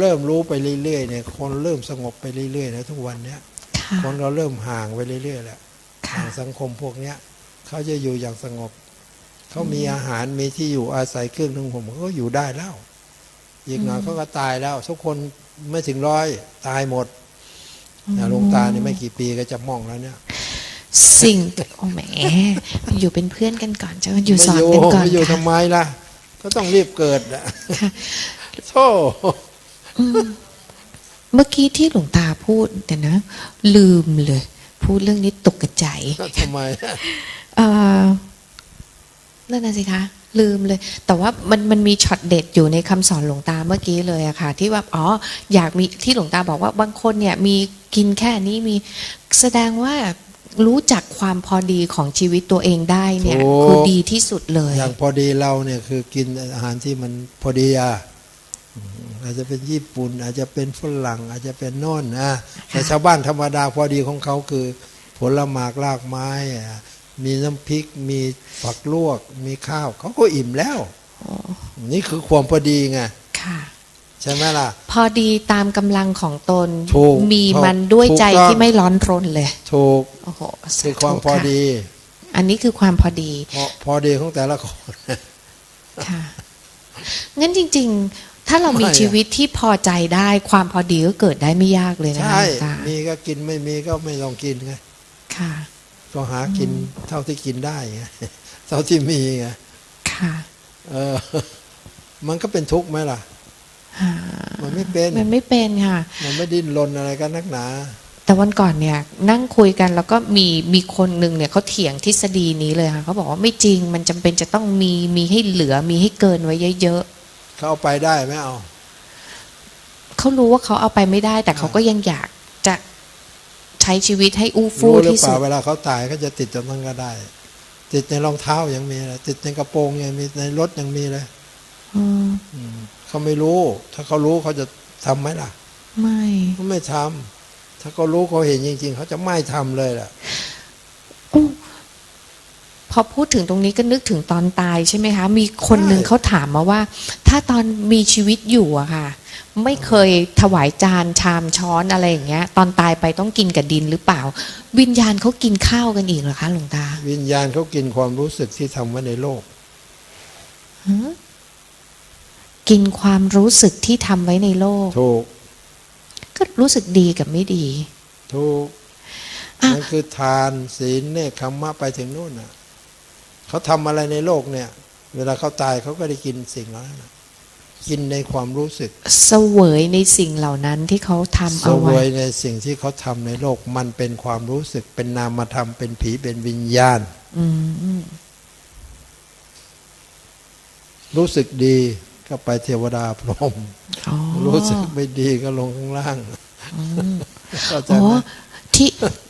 เริ่มรู้ไปเรื่อยๆเนี่ยคนเริ่มสงบไปเรื่อยๆนะทุกวันเนี้ยค่ะคนเราเริ่มห่างไปเรื่อยๆแหละค่ะห่างสังคมพวกเนี้ยเขาจะอยู่อย่างสงบ เขามีอาหารมีที่อยู่อาศัยเครื่องนึ่งผมเขาก็อยู่ได้แล้วอีกหน่อยเขาก็ตายแล้ว ทุกคนไม่ถึงร้อยตายหมดนะหลวงตานี่ไม่กี่ปีก็จะมองแล้วเนี่ยสิ่งโอ้แหมอยู่เป็นเพื่อนกันก่อนจะอยู่สอนไม่กันก่อนไม่อยู่ค่ะทำไมล่ะ ก็ต้องรีบเกิดอะค่ะโธ่อืม เมื่อกี้ที่หลวงตาพูดแต่นะ ลืมเลย พูดเรื่องนี้ตกกระใจก็ทำไมเออนั่นน่ะสิคะ ลืมเลย แต่ว่ามันมันมีช็อตเด็ดอยู่ในคำสอนหลวงตาเมื่อกี้เลยอะค่ะ ที่ว่าอ๋ออยากมีที่หลวงตาบอกว่าบางคนเนี่ย มีกินแค่นี้มีแสดงว่ารู้จักความพอดีของชีวิตตัวเองได้เนี่ยโอ้คือดีที่สุดเลย อย่างพอดีเราเนี่ยคือกินอาหารที่มันพอดีอะ อืมอาจจะเป็นญี่ปุ่น อาจจะเป็นฝรั่ง อาจจะเป็นโน่นนะแต่ชาวบ้านธรรมดาพอดีของเขาคือ ผลหมากรากไม้อะมีน้ำพริก มีผักลวก มีข้าวเขาก็อิ่มแล้วนี่คือความพอดีไงค่ะใช่ไหมล่ะ พอดีตามกำลังของตนถูกมีถูกมันด้วยใจถูกต้องที่ไม่ร้อนรนเลย ถูกโอ้โหสคือความธุพอดีะอันนี้คือความพอดีพอพอดีของแต่ละคนค่ะงั้นจริง ๆ ถ้าเรามีไม่อะชีวิตที่พอใจได้ความพอดีก็เกิดได้ไม่ยากเลยนะใช่หลวงตามีก็กินไม่มีก็ไม่ลองกินไงค่ะ ก็หากินเท่าที่กินได้ไงเท่าที่มีไงค่ะเออมันก็เป็นทุกข์ไหมล่ะอ่ามันไม่เป็นมันไม่เป็นค่ะ มันไม่ดิ้นรนอะไรกันนักหนาแต่วันก่อนเนี่ยนั่งคุยกันแล้วก็มีมีคนหนึ่งเนี่ยเขาเถียงทฤษฎีนี้เลยค่ะเขาบอกว่าไม่จริงมันจำเป็นจะต้องมีมีให้เหลือมีให้เกินไว้เยอะ เขาเอาไปได้ไหมเอาๆเขารู้ว่าเขาเอาไปไม่ได้ แต่เขาก็ยังอยากจะใช้ชีวิตให้อู้ฟู่รู้หรือที่เปสุล่าดเวลาเขาตายเขาจะติดจนนั้นก็ได้ ติดในรองเท้ายังมีเลยติดในกระโปรงยังมีในรถยังมีเลยอืมอืมเขาไม่รู้ ถ้าเขารู้เขาจะทำไหมล่ะ ไม่เขาไม่ทำถ้าเขารู้เขาเห็นจริง ๆ เขาจะไม่ทำเลยแหละอู้ พอพูดถึงตรงนี้ก็นึกถึงตอนตายใช่ไหมคะ มีคนหนึ่งเขาถามมาว่า ถ้าตอนมีชีวิตอยู่อะค่ะ ไม่เคยถวายจานชามช้อนอะไรอย่างเงี้ย ตอนตายไปต้องกินกับดินหรือเปล่า วิญญาณเขากินข้าวกันอีกเหรอคะหลวงตา วิญญาณเขากินความรู้สึกที่ทำไว้ในโลกฮะกินความรู้สึกที่ทำไว้ในโลกถูกก็รู้สึกดีกับไม่ดีถูกอะนั่นคือทานศีลเนคขมมะไปถึงนู่นน่ะ เขาทำอะไรในโลกเนี่ย เวลาเขาตายเขาก็ได้กินสิ่งเหล่านั้นน่ะกินในความรู้สึก เสวยในสิ่งเหล่านั้นที่เขาทำเสเอาวไว้ยในสิ่งที่เขาทำในโลกมันเป็นความรู้สึก เป็นนามธรรมเป็นผีเป็นวิญญาณอืมรู้สึกดีก็ไปเทวดาพรหมอ๋อรู้สึกไม่ดีก็ลงข้างล่างอืมเข้าใจอ๋อไหม ที่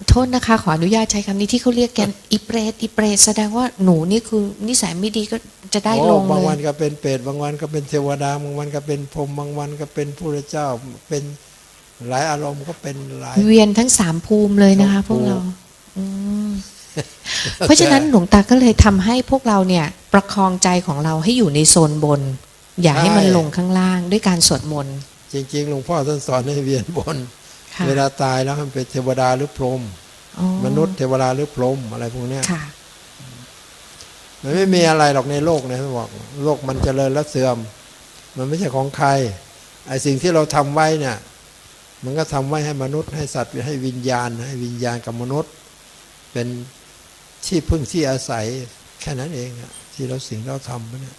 โทษนะคะ ขออนุญาตใช้คำนี้ที่เขาเรียกกันอีเปรตอีเปรตแสดงว่าหนูนี่คือนิสัยไม่ดีก็จะได้โอ้ลงบางเลวันยก็เป็นเปรตบางวันก็เป็นเทวดาบางวันก็เป็นพรหมบางวันก็เป็นพระเจ้าเป็นหลายอารมณ์ก็เป็นหลายเวียนทั้งสามภูมิเลยนะคะ พวกเราอืมเพราะฉะนั้นหลวงตาก็เลยทำให้พวกเราเนี่ย ประคองใจของเราให้อยู่ในโซนบน อย่าให้มันลงข้างล่างด้วยการสวดมนต์จริง ๆ หลวงพ่อท่านสอนให้เวียนบนค่ะ เวลาตายแล้วมันเป็นเทวดาหรือพรหมอ๋อมนุษย์เทวดาหรือพรหมอะไรพวกเนี้ยค่ะมันไม่มีอะไรหรอกในโลกเนี่ยท่านบอกโลกมันเจริญและเสื่อม มันไม่ใช่ของใครไอ้สิ่งที่เราทำไว้เนี่ยมันก็ทำไว้ให้มนุษย์ให้สัตว์ให้วิญญาณ ให้วิญญาณกับมนุษย์ เป็นที่พึ่งที่อาศัยแค่นั้นเองอะที่เราสิ่งเราทำไปเนี่ย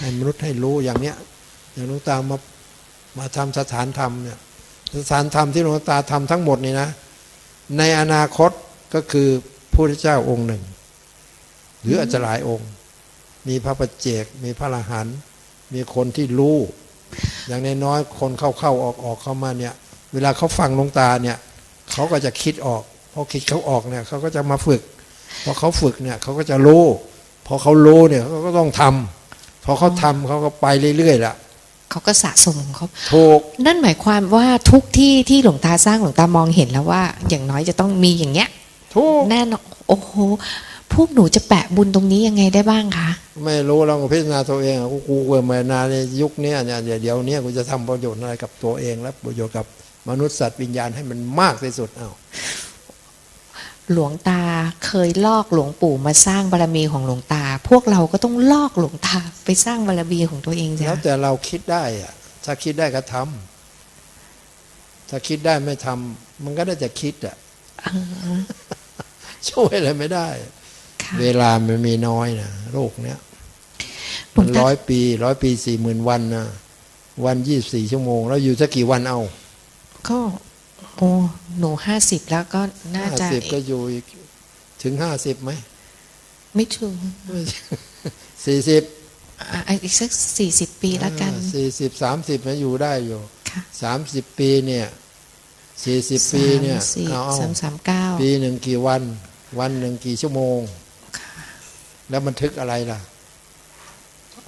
ให้มนุษย์ให้รู้อย่างเนี้ยอย่างหลวงตามามาทำสถานธรรมเนี่ย สถานธรรมที่หลวงตาทำทั้งหมดนี่นะ ในอนาคตก็คือพระเจ้าองค์หนึ่ง หรืออาจจะหลายองค์ มีพระปัจเจก มีพระอรหันต์มีคนที่รู้ อย่างนน้อยคนเข้าเข้าออกออกเข้ามาเนี่ย เวลาเขาฟังหลวงตาเนี่ย เขาก็จะคิดออกพอคิดเขาออกเนี่ยเขาก็จะมาฝึกพอเขาฝึกเนี่ยเขาก็จะรู้ พอเขารู้เนี่ยเขาก็ต้องทำพอเขาทำเขาก็ไปเรื่อยๆละ เขาก็สะสมของเขาถูกนั่นหมายความว่าทุกที่ที่หลวงตาสร้างหลวงตามองเห็นแล้วว่า อย่างน้อยจะต้องมีอย่างเงี้ยถูกแน่นอนโอ้โหพวกหนูจะแปะบุญตรงนี้ยังไงได้บ้างคะไม่รู้เราก็พิจารณาตัวเองอะกูกูเกิดมานาในยุคเนี้ยเนี่ยเดี๋ยวเดี๋ยวเนี้ยกูจะทำประโยชน์อะไรกับตัวเองและประโยชน์กับมนุษย์สัตว์วิญญาณให้มันมากที่สุดเอ้า หลวงตาเคยลอกหลวงปู่มาสร้างบารมีของหลวงตา พวกเราก็ต้องลอกหลวงตาไปสร้างบารมีของตัวเองจ้ะแล้วแต่เราคิดได้อะถ้าคิดได้ก็ทำถ้าคิดได้ไม่ทำมันก็ได้แต่คิดอะอ่าช่วยอะไรไม่ได้ค่ะเวลามันมีน้อยนะโรคเนี้ยหลวมังนตาร้อยปีร้อยปีสี่หมื่นวันนะวันยี่สิบสี่ชั่วโมง แล้วอยู่สักกี่วันเอา ก็ โอ้หนูห้าสิบแล้วก็น่าห้าจะสิบก็อยู่อีก ถึงห้าสิบไหม ไม่ถึงสี่สิบอะอีกสักสี่สิบปีแล้วกันสี่สิบสามสิบนะอยู่ได้อยู่ค่ะสามสิบปีเนี่ยสี่สิบปีเนี่ยสามสี่เอาเอาสามสามเก้าปีหนึ่งกี่วัน วันหนึ่งกี่ชั่วโมง แล้วบันทึกอะไรล่ะ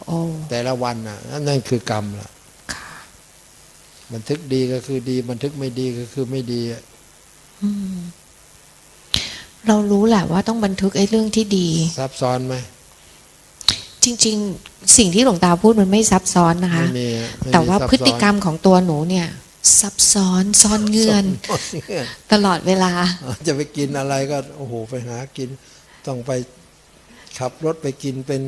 โอ้แต่ละวันน่ะนั่นคือกรรมล่ะค่ะ บันทึกดีก็คือดี บันทึกไม่ดีก็คือไม่ดีอืมเรารู้แหละว่าต้องบันทึกไอ้เรื่องที่ดีซับซ้อนไหมจริง ๆ สิ่งที่หลวงตาพูดมันไม่ซับซ้อนนะคะไม่มีไม่มีแต่ว่าซับพฤติกรรซ้มของตัวหนูเนี่ย ซับซ้อนซ่อนเงื่อนซ่อนเงื่อน ตลอดเวลา จะไปกินอะไรก็โอ้โหไปหากิน ต้องไปขับรถไปกินเป็น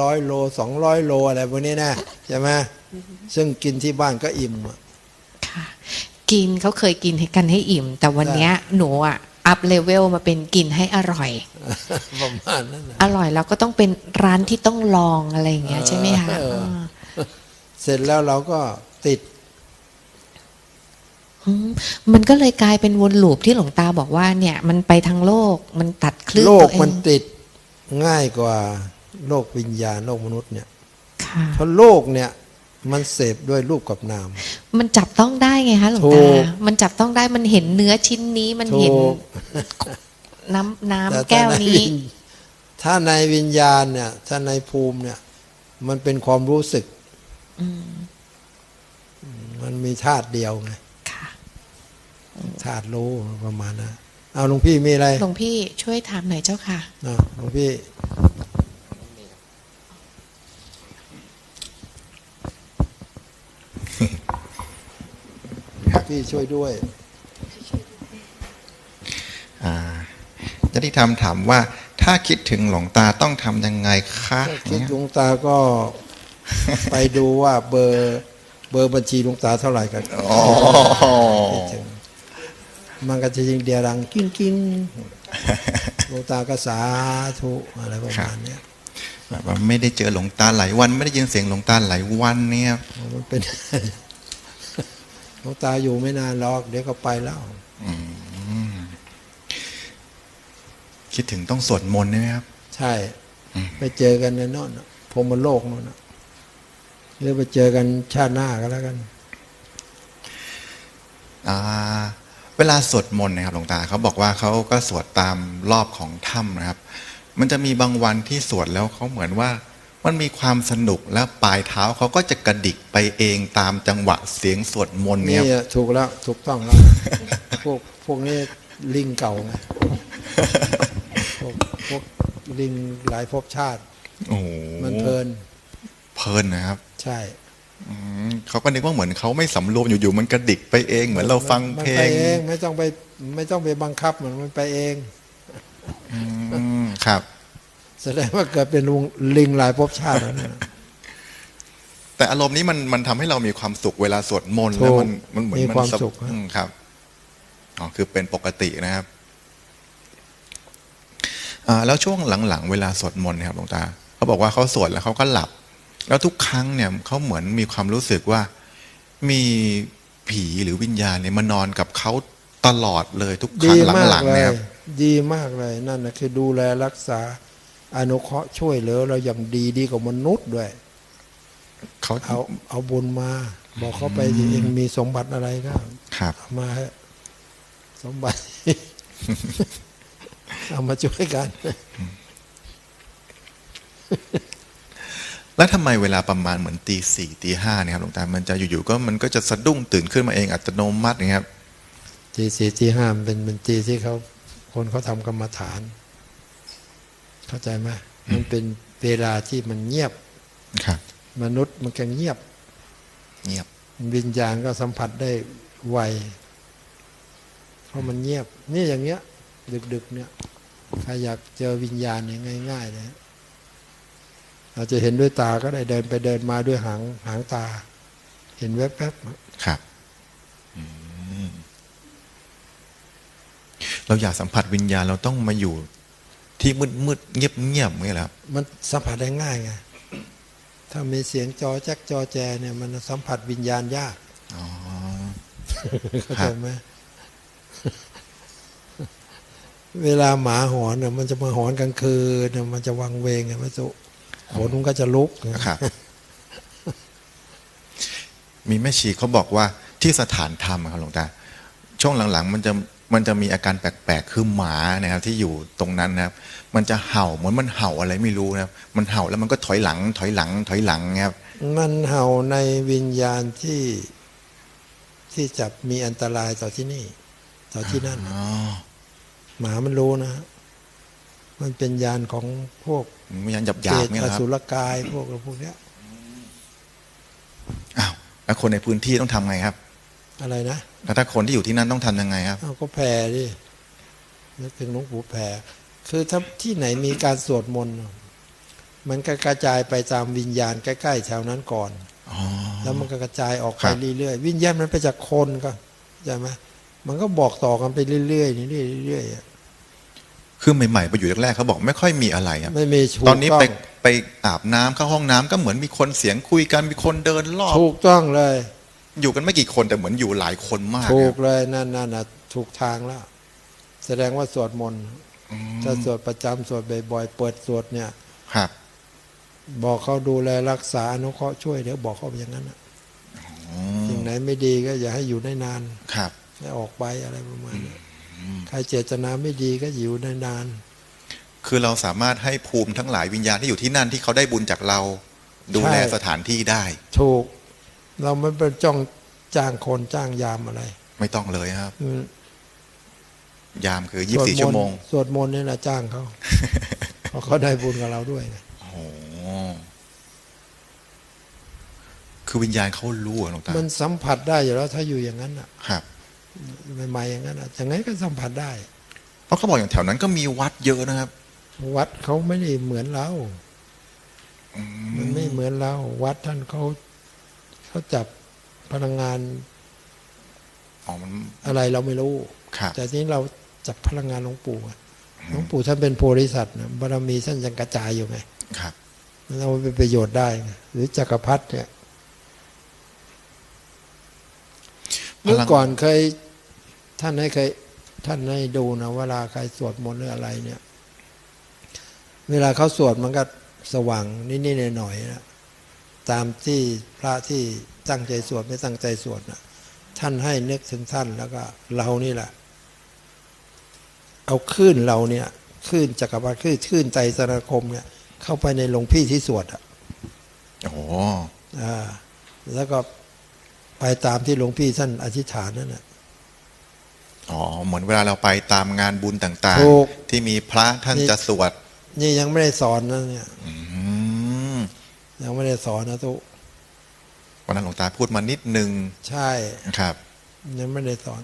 ร้อยโลสองร้อยโลอะไรพวกนี้นะใช่ไหม ซึ่งกินที่บ้านก็อิ่มอะค่ะ กินเขาเคยกินให้กันให้อิ่ม แต่วันใช่เนี้ยหนูอะอัพเลเวลมาเป็นกินให้อร่อยประมาณนั้นนะอร่อยแล้วก็ต้องเป็นร้านที่ต้องลองอะไรอย่างเงี้ยเออใช่ไหมคะเออาเสร็จแล้วเราก็ติดอืมมันก็เลยกลายเป็นวนลูปที่หลวงตาบอกว่า เนี่ย มันไปทางโลกมันตัดคลื่นโลกตัวเองมันติดง่ายกว่าโลกวิญญาณโลกมนุษย์เนี่ยค่ะเพราะโลกเนี่ย มันเสพด้วยรูปกับนาม มันจับต้องได้ไงคะหลวงถูตากมันจับต้องได้มันเห็นเนื้อชิ้นนี้มันเห็นถูกน้ำน้ำแต่แก้วถ้าในนี้วิญถ้าในวิญญาณเนี่ย ถ้าในภูมิเนี่ย มันเป็นความรู้สึกอืมมันมีธาตุเดียวไงค่ะธาตุรู้ประมาณนะเอาหลวงพี่มีอะไร หลวงพี่ช่วยถามหน่อยเจ้าค่ะอะหลวงพี่ พี่ช่วยด้วยอ่าจะได้ทำถามว่า ถ้าคิดถึงหลวงตาต้องทำยังไงคะถ้าคิดเนี่ยหลวงตาก็ไปดูว่าเบอร์เบอร์บัญชีหลวงตาเท่าไหร่กันอ๋อคิดถึงมันก็จะยิงเดียรังกิ้งกิ้งหลวงตาก็สาธุอะไรประมาณเนี้ย แบบว่าไม่ได้เจอหลวงตาหลายวัน ไม่ได้ยินเสียงหลวงตาหลายวันเนี่ยมันเป็นหลวงตาอยู่ไม่นานหรอก เดี๋ยวก็ไปแล้วอืมคิดถึงต้องสวดมนต์ใช่ไหมครับ ใช่อืมไปเจอกันในโนอนพรหมโลกโน่นน่ะหรือไปเจอกันชาติหน้าก็แล้วกันอ่าเวลาสวดมนต์นะครับหลวงตาเขาบอกว่าเขาก็สวดตามรอบของถ้ำนะครับ มันจะมีบางวันที่สวดแล้วเขาเหมือนว่า มันมีความสนุกแล้วปลายเท้าเขาก็จะกระดิกไปเองตามจังหวะเสียงสวดมนต์เนี่นี่ยอะถูกแล้วถูกต้องแล้วพวกพวกนี้ลิงเก่าไงพวกพวกลิงหลายภพชาติโอ้โหมันเพลิน เพลินนะครับ ใช่อืมเขาก็นึกว่าเหมือนเขาไม่สำรวมอยู่ๆมันกระดิกไปเอง เหมือนเราฟังมันเพลไปงเองไม่ต้องไปไม่ต้องไปบังคับมันมันไปเอง อืมครับ แสดงว่าเกิดเป็นลุงลิงหลายภพชาติแล้วเนี่ยแต่อารมณ์นี้มันมันทำให้เรามีความสุขเวลาสวดมนต์ถูกแล้วมันมันเหมือนมีมันความสบสุขฮะอืมครับอ๋อคือเป็นปกตินะครับอ่าแล้วช่วงหลังๆ เวลาสวดมนต์เนยครับหลวงตาเขาบอกว่าเขาสวดแล้วเขาก็หลับ แล้วทุกครั้งเนี่ยเขาเหมือนมีความรู้สึกว่ามีผีหรือวิญญาณเนี่ยมานอนกับเขา ตลอดเลยทุกครั้ดีงมากหลังๆเลเนี่ยยครับดีมากเลยนั่นนะคือดูแลรักษาอนุเคราะห์ช่วยเหลือเราอย่างดีดีกว่ามนุษย์ด้วยเขาเอาเอาบุญมา บอกเขาไปสิเองมีสมบัติอะไรก็ครับเอามาให้สมบัติ เอามาช่วยกัน แล้วทำไมเวลาประมาณเหมือนตีสี่ตีห้าเนี่ยครับหลวงตามันจะอยู่ๆก็มันก็จะสะดุ้งตื่นขึ้นมาเองอัตโนมัติอย่างเงี้ยครับ ทีสี่ทีห้ามันเป็นเป็นทีที่เขาคนเขาทำกรรมฐาน เข้าใจไหมมันเป็นเวลาที่มันเงียบครับ มนุษย์มันก็เงียบ เงียบ วิญญาณก็สัมผัสได้ไวเพราะมันเงียบ นี่อย่างเงี้ย ดึกๆ เนี่ยใครอยากเจอวิญญาณเนี่ยง่ายๆเลยเราจะเห็นด้วยตาก็ได้เดินไปเดินมาด้วยหางหางตา เห็นแวบๆครับอืม เราอยากสัมผัสวิญญาณเราต้องมาอยู่ที่มืดมืดๆเงียบเงียบๆนี่แหละครับมันสัมผัสได้ง่ายไงถ้ามีเสียงจอแจ๊กจอแจเนี่ย มันสัมผัสวิญญาณยากอ๋อเข้าใจไหมเวลาหมาหอนเนี่ยมันจะมาหอนกลางคืนเนี่ยมันจะวังเวงไงพระสุขนมันก็จะลุกครับมีแม่ชีเขาบอกว่าที่สถานธรรมอะครับหลวงตาช่วงหลังๆ มันจะ มันจะมีอาการแปลกๆ คือหมานะครับที่อยู่ตรงนั้นนะครับ มันจะเห่าเหมือนมันเห่าอะไรไม่รู้นะครับ มันเห่าแล้วมันก็ถอยหลัง ถอยหลัง ถอยหลังนะครับ มันเห่าในวิญญาณที่ที่จะมีอันตรายต่อที่นี่ ต่อที่นั่นอ๋อหมามันรู้นะ มันเป็นยานของพวกมันไม่ยันหยับหเปยารบตเนี่ยอเหรอครัสุบรกายพวกอะไรพวกเนี้ยอ้าวแล้วคนในพื้นที่ต้องทำไงครับ อะไรนะแล้วถ้าคนที่อยู่ที่นั่นต้องทำยังไงครับเอาก็แผ่ดินึกถึงหลวงปู่แผ่คือถ้าที่ไหนมีการสวดมนต์มันก็กระจายไปตามวิญญาณใกล้ๆแถวนั้นก่อนอ๋อแล้วมันก็กระจายออกคไปรับเรื่อยๆวิญญาณมันไปจากคนก็ใช่ไหมมันก็บอกต่อกันไปเรื่อยๆนี่เรื่อยๆอะคือใหม่ๆไปอยู่แรกๆเขาบอกไม่ค่อยมีอะไรครับไม่มีถูกตอนนี้ต้ไปองไปอาบน้ำเข้าห้องน้ำก็เหมือนมีคนเสียงคุยกันมีคนเดินรอบถูกต้องเลย อยู่กันไม่กี่คนแต่เหมือนอยู่หลายคนมากถูคกรับเลยนั่นนั่นนะถูกทางแล้ว แสดงว่าสวดมนต์อืมถ้าสวดประจำสวดบ่อยๆเปิดสวดเนี่ยครับบอกเขาดูแลรักษาอนุเคราะห์ช่วยเดี๋ยวบอกเขาอย่างนั้นน่ะอืมสิ่งไหนไม่ดีก็อย่าให้อยู่ได้นานครับให้ออกไปอะไรประมาณนี้ใครเจตนาไม่ดีก็อยู่ได้นาน คือเราสามารถให้ภูมิทั้งหลายวิญญาณที่อยู่ที่นั่นที่เขาได้บุญจากเรา ดูแลใช่สถานที่ได้ ถูก เราไม่เป็นจ้องจ้างคนจ้างยามอะไร ไม่ต้องเลยครับอืมยามคือสวด24ชั่วโมง สวดมนต์นี่นะจ้างเขาเพราะเขาได้บุญกับเราด้วยไงโอ้โหคือวิญญาณเขารู้อะหลวงตามันสัมผัสได้อยู่แล้ว ถ้าอยู่อย่างนั้นอะ ครับใหม่ๆอย่างนั้นอะอย่างไงก็สัมผัสได้ เพราะเขาบอกอย่างแถวนั้นก็มีวัดเยอะนะครับ วัดเขาไม่ได้เหมือนเราอืมันไม่เหมือนเรา วัดท่านเขา เขาจับพลังงานอ๋อมัน อะไรเราไม่รู้ครับแต่ทีนี้เราจับพลังงานหลวงปู่อะหลวงปู่ท่านเป็นโพธิสัตว์นะบารมีท่านยังกระจายอยู่ไงครับมันเอาไปเป็นประโยชน์ได้ไงหรือจักรพรรดิเนี่ยเมื่อก่อนเคยท่านให้เคย ท่านให้ดูนะเวลาใครสวดมนต์หรืออะไรเนี่ย เวลาเขาสวดมันก็สว่างนิดๆหน่อยๆนะ ตามที่พระที่ตั้งใจสวดไม่ตั้งใจสวดนะท่านให้นึกถึงท่านแล้วก็เรานี่แหละ เอาคลื่นเราเนี่ยคลื่นจักรวาลคลื่นคลื่นใจสนาคมเนี่ย เข้าไปในหลวงพี่ที่สวดอะโอ้โหอ่าแล้วก็ไปตามที่หลวงพี่ท่านอธิษฐานนั่นแหละอ๋อเหมือนเวลาเราไปตามงานบุญต่างถูกๆที่มีพระท่านนี่จะสวด นี่ยังไม่ได้สอนนะเนี่ยอืม ยังไม่ได้สอนนะทุกวันนั้นหลวงตาพูดมานิดนึง ใช่ครับยังไม่ได้สอน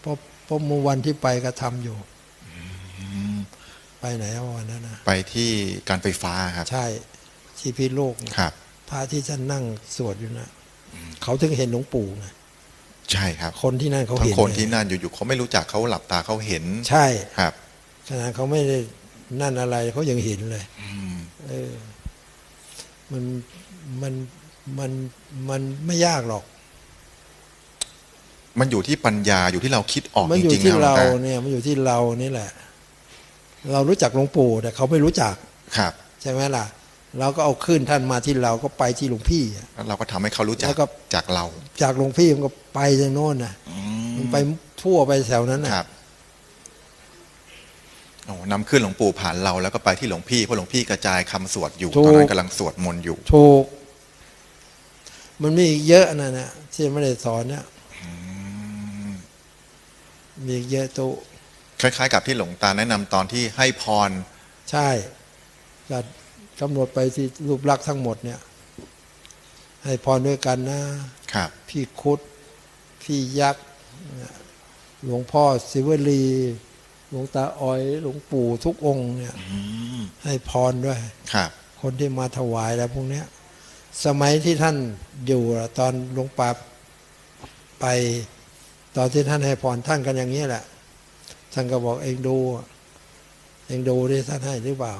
เพราะเพราะเมื่อวันที่ไปก็ทำอยู่ไปไหนอะวันนั้นนะไปที่การไฟฟ้าครับ ใช่ที่พิษโลกเนี่ยครับพระที่ท่านนั่งสวดอยู่นะเขาถึงเห็นหลวงปู่ไงใช่ครับ คนที่นั่นเขาทั้งเห็นคนไงที่นั่นอยู่ๆเขาไม่รู้จักเขาหลับตาเขาเห็น ใช่ครับขนาดเขาไม่ได้นั่นอะไรเขายังเห็นเลยอื มเออมันมันมันมันไม่ยากหรอก มันอยู่ที่ปัญญาอยู่ที่เราคิดออกมันจอยู่ริงๆที่นะหลวงเราตาเนี่ยมันอยู่ที่เรานี่แหละ เรารู้จักหลวงปู่แต่เขาไม่รู้จัก ครับ ใช่ไหมล่ะ เราก็เอาขึ้นท่านมาที่เราก็ไปที่หลวงพี่อะ แล้วเราก็ทำให้เขารู้จักแล้วก็ จากเราจากหลวงพี่มันก็ไปทางโน้นนะอืมันไปทั่วไปแถวนั้นคนะรับ โอ้นำขึ้นหลวงปู่ผ่านเราแล้วก็ไปที่หลวงพี่เพราะหลวงพี่กระจายคำสวดอยู่ตอนนั้นกำลังสวดมนต์อยู่ ถูก มันมีอีกเยอะนะนะที่ไม่ได้สอนเนี่ยอืมมีอีกเยอะตุคล้ายๆ กับที่หลวงตาแนะนำตอนที่ให้พร ใช่ก็กำหนดไปที่รูปลักษณ์ทั้งหมดเนี่ย ให้พรด้วยกันนะ ครับ พี่คุด พี่ยักษ์ หลวงพ่อศิวลี หลวงตาอ้อยหลวงปู่ทุกองค์เนี่ยอืมให้พรด้วยครับ คนที่มาถวายแล้วพวกเนี้ย สมัยที่ท่านอยู่อะตอนหลวงปาไป ตอนที่ท่านให้พรท่านกันอย่างนี้แหละ ท่านก็บอกเองดู เองดูดิท่านให้หรือเปล่า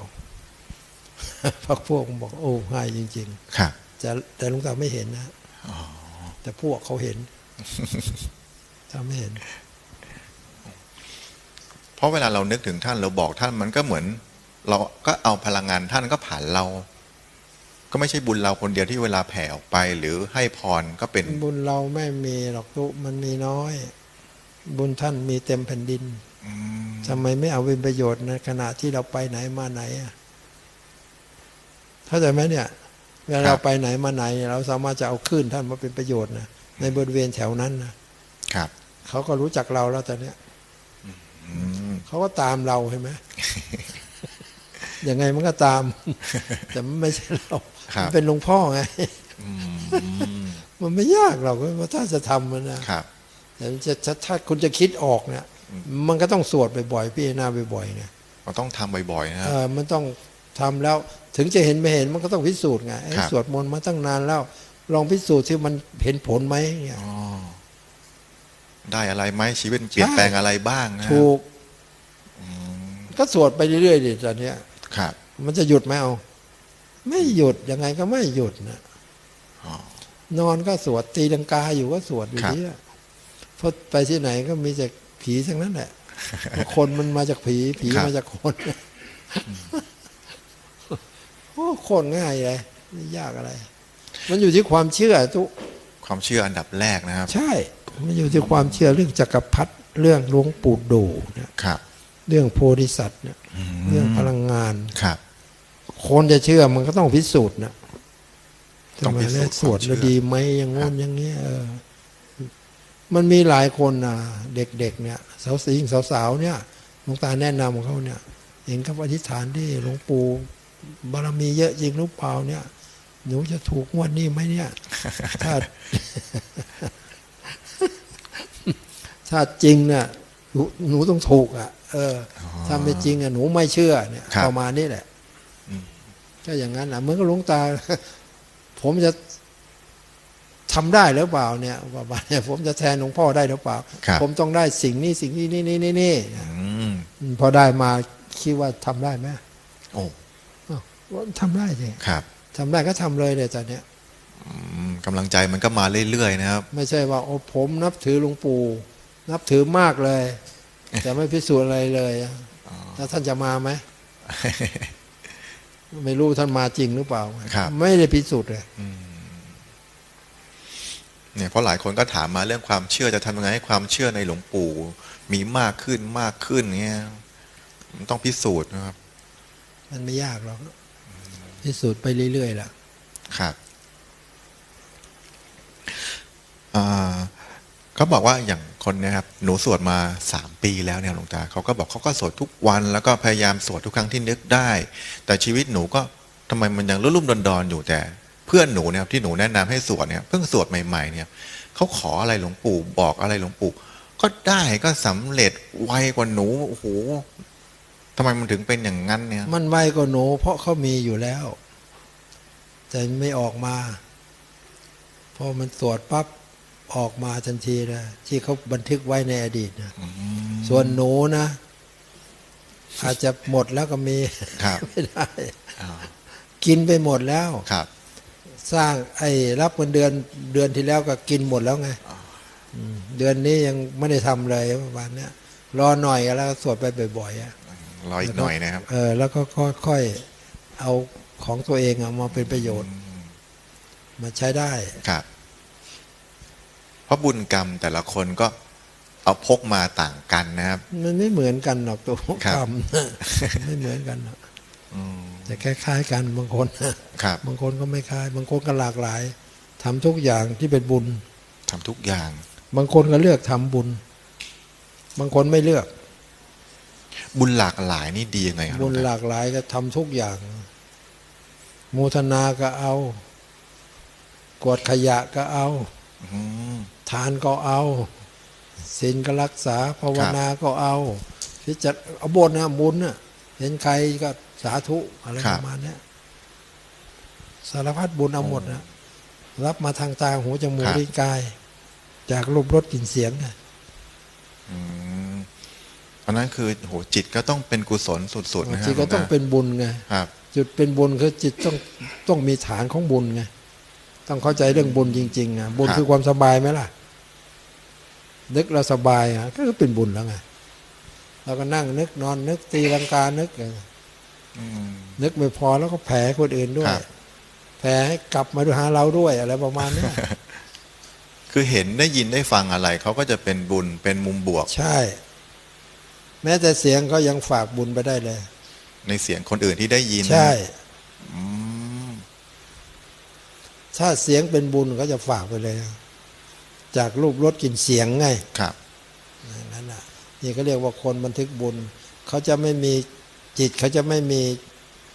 พักพวกบอกโอ้ให้จริงครับๆแต่แต่หลวงตาไม่เห็นนะอ๋อแต่พวกเขาเห็นถ้าไม่เห็น เพราะเวลาเรานึกถึงท่านเราบอกท่านมันก็เหมือน เราก็เอาพลังงานท่านก็ผ่านเรา ก็ไม่ใช่บุญเราคนเดียวที่เวลาแผ่ออกไป หรือให้พรก็เป็นบุญเราไม่มีหรอกทุกมันมีน้อย บุญท่านมีเต็มแผ่นดินอืมทำไมไม่เอาเป็นประโยชน์ในขณะที่เราไปไหนมาไหนอะเข้าใจไหมเนี่ยเวลาเราไปไหนมาไหน เราสามารถจะเอาคลื่นท่านมาเป็นประโยชน์นะในบริเวณแถวนั้นนะครับเขาก็รู้จักเราแล้วตอนเนี้ยอืม เขาก็ตามเราใช่ไหมยังไงมันก็ตาม แต่มันไม่ใช่เราครับมันเป็นหลวงพ่อไงอืมมันไม่ยากหรอกว่าถ้าจะทำมันนะครับแต่มันจะถ้าถ้าคุณจะคิดออกเนี่ยมันก็ต้องสวดบ่อยๆพี่นาบ่อยๆไงเราต้องทำบ่อยๆนะคเอรับอมันต้องทำแล้วถึงจะเห็นไม่เห็นมันก็ต้องพิสูจน์ไงไอ้ครับสวดมนต์มาตั้งนานแล้ว ลองพิสูจน์ที่มันเห็นผลไหมเนี่ยอ๋อได้อะไรไหมชีวิตเปลี่ยนแปลงอะไรบ้างนะถูกอืม ก็สวดไปเรื่อยๆดิตอนเนี้ยครับ มันจะหยุดไหมเอา ไม่หยุดยังไงก็ไม่หยุดนะอ๋อนอนก็สวดตีลังกาอยู่ก็สวดอยู่ครับดีอะเพราะไปที่ไหนก็มีแต่ผีทั้งนั้นแหละคนมันมาจากผีผีครับมาจากคนโอ้โคนง่ายเลยไม่ยากอะไร มันอยู่ที่ความเชื่อทุกความเชื่ออันดับแรกนะครับ ใช่ มันอยู่ที่ความเชื่อเรื่องจักรพรรดิเรื่องหลวงปู่ดูเนี่ยครับ เรื่องโพธิสัตว์เนี่ยมเรื่องพลังงานครับคนจะเชื่อมันก็ต้องพิสูจน์นะต้องพิสูจน์ทำไมเนี่ยสวดความเชื่แล้วอดีไหมอย่างงู้นอย่างเงี้ยเออ มันมีหลายคนนะเด็กๆเนี่ย สาวสิงสาวๆเนี่ยหลวงตาแนะนำเขาเนี่ยเองกับอธิษฐานที่หลวงปู่บารมีเยอะจริงหรือเปล่าเนี่ย หนูจะถูกงวดนี้ไหมเนี่ย ถ้าถ้าจริงเนี่ย หนูหนูต้องถูกอะ เออถ้าไม่จริงอะหนูไม่เชื่อเนี่ยครับประมาณนี้แหละอืมก็อย่างนั้นอะเหมือนกับหลวงตา ผมจะทำได้หรือเปล่าเนี่ยประมาณเนี่ยผมจะแทนหลวงพ่อได้หรือเปล่าครับผมต้องได้สิ่งนี้สิ่งนี้นี่นี่นี่นี่อืมอืมพอได้มาคิดว่าทำได้ไหมโอ้อ้าวว่าทำได้สิครับทำได้ก็ทำเลยเลยตอนเนี้ยอืมกำลังใจมันก็มาเรื่อยๆนะครับ ไม่ใช่ว่าโอ้ผมนับถือหลวงปู่ นับถือมากเลย แต่ไม่พิสูจน์อะไรเลยอะแล้วท่านจะมาไหมไม่รู้ท่านมาจริงหรือเปล่าครับไม่ได้พิสูจน์เลยเนี่ยเพราะหลายคนก็ถามมาเรื่องความเชื่อจะทำยังไงให้ความเชื่อในหลวงปู่ มีมากขึ้นมากขึ้นเงี้ยมันต้องพิสูจน์นะครับ มันไม่ยากหรอกพิสูจน์ไปเรื่อยๆล่ะ ครับอ่า เขาบอกว่าอย่างคนนะครับหนูสวดมาสามปีแล้วเนี่ยหลวงตาเขาก็บอกเขาก็สวดทุกวัน แล้วก็พยายามสวดทุกครั้งที่นึกได้ แต่ชีวิตหนูก็ทำไมมันยังรุ่มๆดอนๆอยู่แต่ เพื่อนหนูเนี่ยที่หนูแนะนำให้สวดเนี่ยเพิ่งสวดใหม่ๆเนี่ยเขาขออะไรหลวงปู่บอกอะไรหลวงปู่ ก็ได้ก็สำเร็จไวกว่าหนูโอ้โหทำไมมันถึงเป็นอย่างนั้นเนี่ย มันไวกว่าหนู เพราะเขามีอยู่แล้วแต่ไม่ออกมาพอมันตรวจปั๊บ ออกมาทันทีนะที่เขาบันทึกไว้ในอดีตนะอืมส่วนหนูนะ อาจจะหมดแล้วก็มีครับไม่ได้อ่ากินไปหมดแล้วครับ สร้างไอ้รับเงินเดือนเดือนที่แล้วก็กินหมดแล้วไงมเดือนนี้ยังไม่ได้ทำเลยประมาณเนี้ยรอหน่อยแล้วก็สวดไปบ่อยๆอะรออีกหน่อยนะครับ เออ แล้วก็ค่อยๆเอาของตัวเองอะมาเป็นประโยชน์ มาใช้ได้ครับเพ ราะบุญกรรมแต่ละคนก็เอาพกมาต่างกันนะครับ มันไม่เหมือนกันหรอกตัวครับกรรมไม่เหมือนกันหรอกอืมแต่คล้ายๆกันบางคนครับ บางคนก็ไม่คล้าย บางคนก็หลากหลายทำทุกอย่างที่เป็นบุญทำทุกอย่าง บางคนก็เลือกทำบุญ บางคนไม่เลือก บุญหลากหลายนี่ดียังไงครับบุญลวงหตาลากหลายก็ทำทุกอย่างโมทนาก็เอา กวดขยะก็เอาอืม ทานก็เอาศีลก็รักษาภาวนาก็เอาพิจารเอาบนนะบุญน่ะเห็นใครก็สาธุอะไรครัปบระมาณเนี้ยสารพัดบุญเอาหมดนะรับมาทางตาหูจมูกครับลิ้นกาย จากรูปรสกลิ่นเสียงนะอืมเพราะนั้นคือโหจิตก็ต้องเป็นกุศลสุดๆนะครัจิตก็ต้องเป็นบุญไงครับ จุดเป็นบุญคือจิตต้องต้องมีฐานของบุญไงต้องเข้าใจเรื่องบุญจริงๆอะบุญครับคือความสบายไหมล่ะ นึกเราสบายอะก็คือเป็นบุญแล้วไงเราก็นั่งนึกนอนนึกตีลังกานึกอืมนึกไม่พอแล้วก็แผ่ให้คนอื่นด้วคยรับแผ่ให้กลับมาดูหาเราด้วยอะไรประมาณเนี้ยคือเห็นได้ยินได้ฟังอะไรเขาก็จะเป็นบุญเป็นมุมบวก ใช่ แม้แต่เสียงก็ยังฝากบุญไปได้เลย ในเสียงคนอื่นที่ได้ยิน ใช่อืมถ้าเสียงเป็นบุญก็จะฝากไปเลย จากรูปรสกลิ่นเสียงไงครับนั่นน่ะนี่เขาเรียกว่าคนบันทึกบุญ เขาจะไม่มีจิตเขาจะไม่มี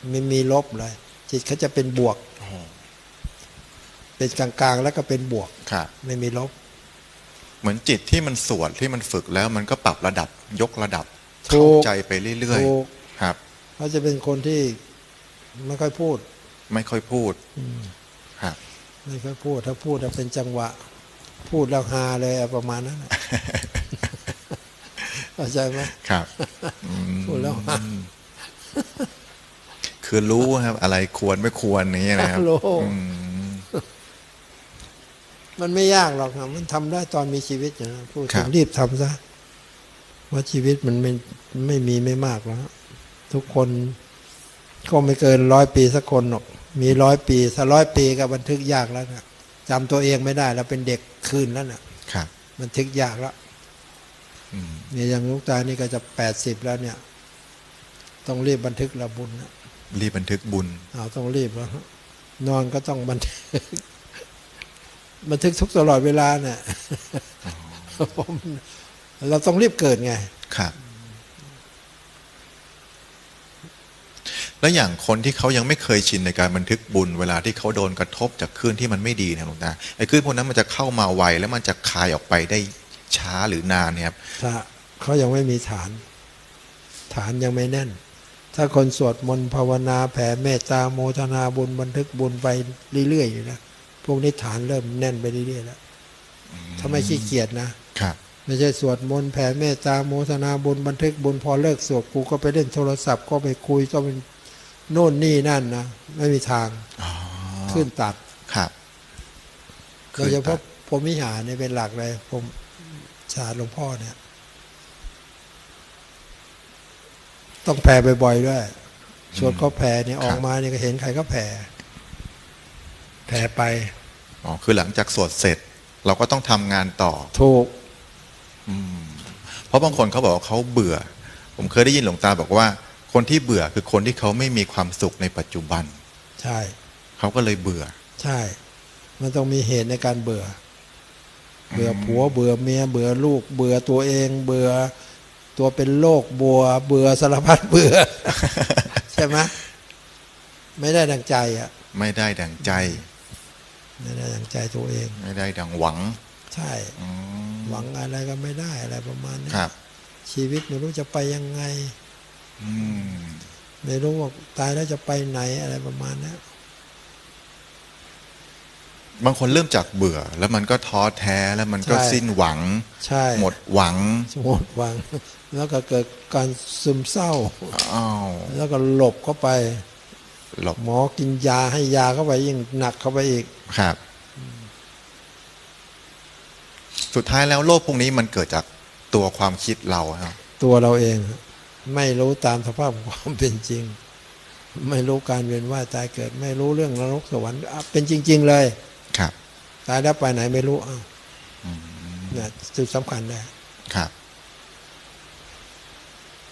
ไม่มีลบเลย จิตเขาจะเป็นบวกอ๋อเป็นกลางๆแล้วก็เป็นบวกครับไม่มีลบ เหมือนจิตที่มันสวดที่มันฝึกแล้ว มันก็ปรับระดับยกระดับถูเข้ากใจไปเรื่อยถูกๆครับเขาจะเป็นคนที่ไม่ค่อยพูด ไม่ค่อยพูดครับไม่ค่อยพูดถ้าพูดจะเป็นจังหวะ พูดแล้วฮาเลยอะประมาณนั้นน่ะเข้าใจไหมครับอืมพูดแล้วฮาคือรู้ครับ อะไรควรไม่ควรอย่างนี้ยนะครับโลกอืมมันไม่ยากหรอกครับ มันทำได้ตอนมีชีวิตอยู่นะพูดครัถึบงรีบทำซะว่าชีวิตมันไม่ไม่มีไม่มากแล้วทุกคนก็ไม่เกินร้อยปีสักคนหรอก มีร้อยปีถ้าร้อยปีก็บันทึกยากแล้วนะ จำตัวเองไม่ได้แล้วเป็นเด็กคืนแล้วนะครับบันทึกยากแล้วอืมเนี่ยอย่างลูกตานี่ก็จะแปดสิบแล้วเนี่ย ต้องรีบบันทึกระบุญนะรีบบันทึกบุญเอาต้องรีบแล้วฮะนอนก็ต้องบันทึก บันทึกทุกตลอดเวลาเนี่ยผมเราต้องรีบเกิดไง ครับ แล้วอย่างคนที่เขายังไม่เคยชินในการบันทึกบุญ เวลาที่เขาโดนกระทบจากคลื่นที่มันไม่ดีเนี่ยหลวงตาไอ้คลื่นพวกนั้นมันจะเข้ามาไวแล้วมันจะคลายออกไปได้ช้าหรือนานเนี่ยครับถ้าเขายังไม่มีฐาน ฐานยังไม่แน่น ถ้าคนสวดมนต์ภาวนาแผ่เมตตาโมทนาบุญบันทึกบุญไปเรื่อยๆอยู่นะพวกนี้ฐานเริ่มแน่นไปเรื่อยๆแล้วถ้าไม่ขี้เกียจนะครับไม่ใช่สวดมนต์แผ่เมตตาโมทนาบุญบันทึกบุญพอเลิกสวดกูก็ไปเล่นโทรศัพท์ก็ไปคุยก็เป็น โน่นนี่นั่นนะไม่มีทางอ๋อขึ้นตัดครับโดยเฉพาะผมวิหารเนี่ยเป็นหลักเลย ผมชาติหลวงพ่อเนี่ย ต้องแผ่บ่อยๆด้วยสวดก็แผ่เนี่ยออกมาเนี่ยก็เห็นใครก็แผ่แผ่ไปอ๋อคือหลังจากสวดเสร็จ เราก็ต้องทำงานต่อถูกอืมเพราะบางคนเขาบอกว่าเขาเบื่อ ผมเคยได้ยินหลวงตาบอกว่า คนที่เบื่อคือคนที่เขาไม่มีความสุขในปัจจุบัน ใช่ เขาก็เลยเบื่อ ใช่ มันต้องมีเหตุในการเบื่อ เบื่อผัวเบื่อเมียเบื่อลูก เบื่อตัวเอง เบื่อตัวเป็นโรคบัว เบื่อสารพัดเบื่อ ใช่ไหมไม่ได้ดังใจอะ ไม่ได้ดังใจ ไม่ได้ดังใจตัวเอง ไม่ได้ดังหวัง ใช่อืมหวังอะไรก็ไม่ได้อะไรประมาณนี้ครับชีวิตไม่รู้จะไปยังไงอืม ไม่รู้ว่าตายแล้วจะไปไหนอะไรประมาณนี้บางคนเริ่มจากเบื่อ แล้วมันก็ท้อแท้แล้วมันก็สิ้นหวัง ใช่ หมดหวัง หมดหวัง แล้วก็เกิดการซึมเศร้าอ้าวแล้วก็หลบเข้าไป หลบหมอกินยาให้ยาเข้าไปยิ่งหนักเข้าไปอีก ครับ สุดท้ายแล้วโลกพวกนี้มันเกิดจากตัวความคิดเราครับ ตัวเราเอง ไม่รู้ตามสภาพความเป็นจริง ไม่รู้การเวียนว่ายตายเกิด ไม่รู้เรื่องนรกสวรรค์อะเป็นจริง ๆ เลย ครับ ตายแล้วไปไหนไม่รู้อ้าวอืมเนี่ยจุดสำคัญได้ครับ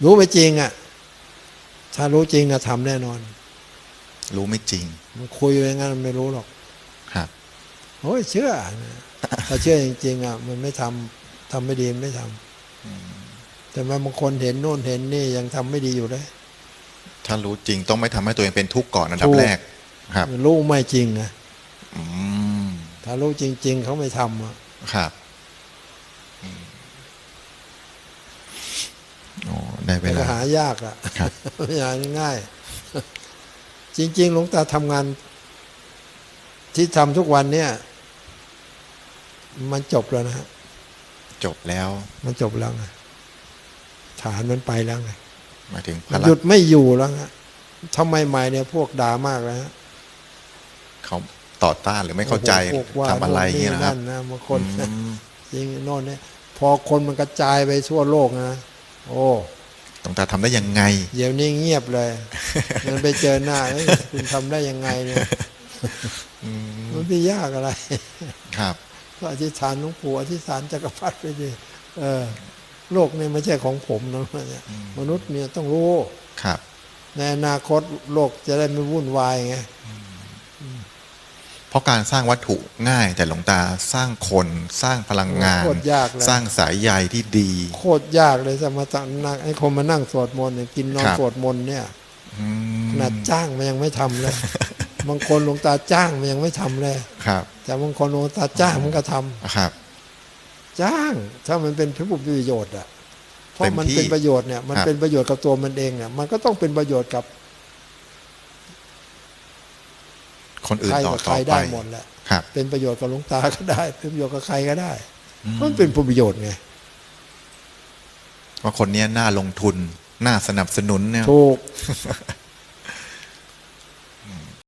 รู้ไม่จริงอะ ถ้ารู้จริงนะทำแน่นอน รู้ไม่จริง มันคุยไปงั้นมันไม่รู้หรอก ครับโอ้ยเชื่อนะถ้าเชื่อจริงๆอะมันไม่ทำทำไม่ดีมันไม่ทำ แต่ว่าบางคนเห็นโน่นเห็นนี่ยังทำไม่ดีอยู่เลย ถ้ารู้จริงต้องไม่ทำให้ตัวเองเป็นทุกข์ก่อนอันดับถูกแรก ครับ รู้ไม่จริงนะอืมถ้ารู้จริง ๆเขาไม่ทำอะครับอืมโอ้ได้เวแต่ก็ลาหายากอะครับไม่หาง่ายๆจริง ๆ หลวงตาทำงาน ที่ทำทุกวันเนี่ย มันจบแล้วนะฮะจบแล้ว มันจบแล้วไง ฐานมันไปแล้วไงหมายถึงพมันลัหยุงดไม่อยู่แล้วฮะทำไมใหม่เนี่ยพวกด่ามากแล้วฮะเขาต่อต้านหรือไม่เข้าใจโอ้โหพวกว่าทำอะไรอย่างเงี้ยโน่นะครับนั่นนะบางคนอืมจริงโน่นเนี่ยพอคนมันกระจายไปทั่วโลกนะโอ้หลวงตาทำได้ยังไง เดี๋ยวนี้เงียบเลยมันไปเจอหน้าเอ้ยคุณทำได้ยังไงเนี่ยอืมมันไม่ยากอะไร ครับ ก็อธิษฐานหลวงปู่อธิษฐานจักรพรรดิไปดิเออ โลกเนี่ยไม่ใช่ของผมนะเนี่ยมนุษย์เนี่ยต้องรู้ครับ ในอนาคตโลกจะได้ไม่วุ่นวายไงเพราะการสร้างวัตถุง่ายแต่หลวงตาสร้างคนสร้างพลังงานโคตรยากเลยสร้างสายใยที่ดี โคตรยากเลยสมาตั้งนั่งไอ้คนมานั่งสวดมนต์เนี่ยกินนอนครับสวดมนต์เนี่ยอืมขนาดจ้างมันยังไม่ทำเลยบางคนหลวงตาจ้างมันยังไม่ทำเลยครับ แต่บางคนหลวงตาจ้างมันก็ทำครับ จ้างถ้ามันเป็นผลประโยชน์อะเพราะเต็มมันที่เป็นประโยชน์เนี่ย มันครับเป็นประโยชน์กับตัวมันเองเนี่ย มันก็ต้องเป็นประโยชน์กับ คนอื่นใครต่อกับต่ใคอรไปได้หมดแหละครับเป็นประโยชน์กับหลวงตาก็ได้ เป็นประโยชน์กับใครก็ได้อืมมันเป็นผลประโยชน์ไงว่าคนเนี้ยน่าลงทุน น่าสนับสนุนเนี่ยถูก